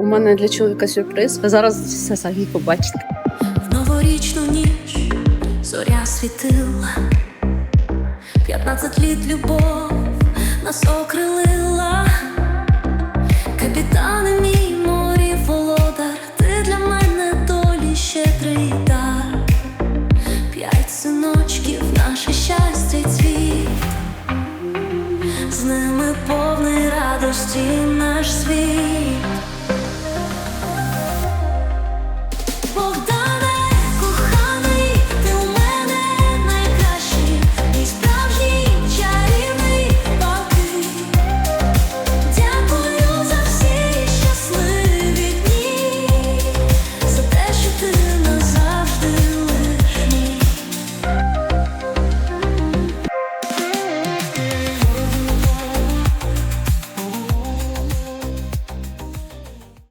У мене для чоловіка сюрприз. Ви зараз все самі побачите. В новорічну ніч зоря світила. 15 літ любов нас окрилила. Капітани мій морі володар. Ти для мене долі ще дар. П'ять синочків, наше щастя цвіт. З ними повний радості наш світ.